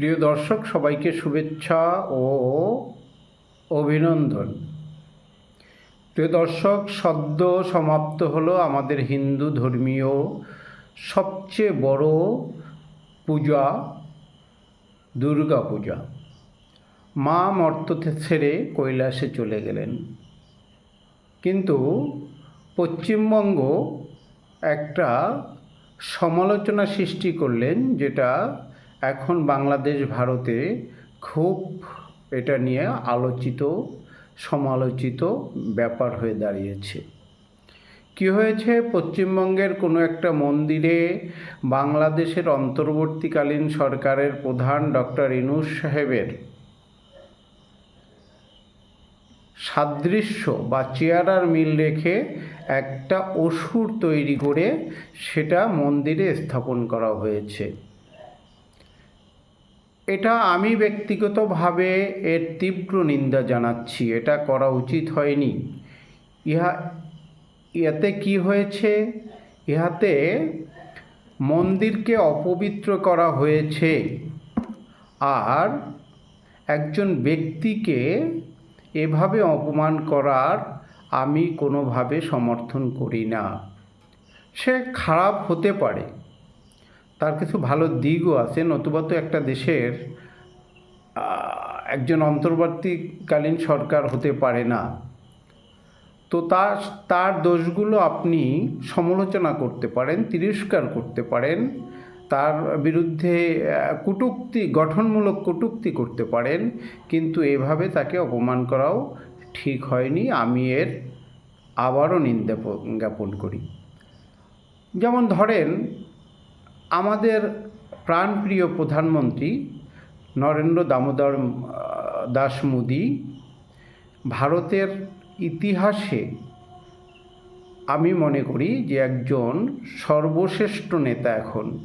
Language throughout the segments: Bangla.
প্রিয় দর্শক, সবাইকে শুভেচ্ছা ও অভিনন্দন। প্রিয় দর্শক, সদ্য সমাপ্ত হলো আমাদের হিন্দু ধর্মীয় সবচেয়ে বড় পূজা দুর্গা পূজা মা মর্ত ছেড়ে কৈলাসে চলে গেলেন। কিন্তু পশ্চিমবঙ্গ একটা সমালোচনা সৃষ্টি করলেন, যেটা এখন বাংলাদেশ, ভারতে খুব এটা নিয়ে আলোচিত, সমালোচিত ব্যাপার হয়ে দাঁড়িয়েছে। কি হয়েছে? পশ্চিমবঙ্গের কোনো একটা মন্দিরে বাংলাদেশের অন্তর্বর্তীকালীন সরকারের প্রধান ডক্টর ইনুস সাহেবের সাদৃশ্য বা চেয়ারার মিল রেখে একটা অসুর তৈরি করে সেটা মন্দিরে স্থাপন করা হয়েছে। এটা আমি ব্যক্তিগতভাবে এর তীব্র নিন্দা জানাচ্ছি, এটা করা উচিত হয়নি। ইহা ইহাতে কি হয়েছে? ইহাতে মন্দিরকে অপবিত্র করা হয়েছে আর একজন ব্যক্তিকে এভাবে অপমান করার আমি কোনোভাবে সমর্থন করি না। সে খারাপ হতে পারে। তার কিছু ভালো দিকও আছে, নতুবা তো একটা দেশের একজন অন্তর্বর্তীকালীন সরকার হতে পারে না। তো তার তার দোষগুলো আপনি সমালোচনা করতে পারেন, তিরস্কার করতে পারেন, তার বিরুদ্ধে কটূক্তি, গঠনমূলক কটূক্তি করতে পারেন, কিন্তু এভাবে তাকে অপমান করাও ঠিক হয়নি। আমি এর আবারও নিন্দা জ্ঞাপন করি। যেমন ধরেন আমাদের প্রাণপ্রিয় প্রধানমন্ত্রী নরেন্দ্র দামোদর দাস মোদী ভারতের ইতিহাসে আমি মনে করি যে একজন সর্বশ্রেষ্ঠ নেতা এখন।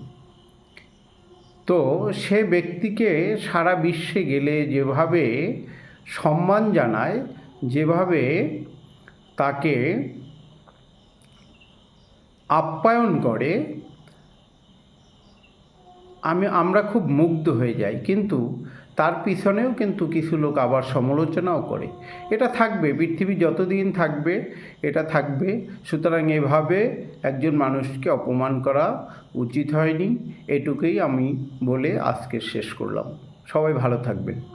তো সে ব্যক্তিকে সারা বিশ্বে গেলে যেভাবে সম্মান জানায়, যেভাবে তাকে আপ্যায়ন করে আমি, আমরা খুব মুগ্ধ হয়ে যাই, কিন্তু তার পিছনেও কিন্তু কিছু লোক আবার সমালোচনাও করে। এটা থাকবে, পৃথিবী যতদিন থাকবে, এটা থাকবে। সুতরাং এভাবে একজন মানুষকে অপমান করা উচিত হয়নি। এটুকুই আমি বলে আজকে শেষ করলাম। সবাই ভালো থাকবেন।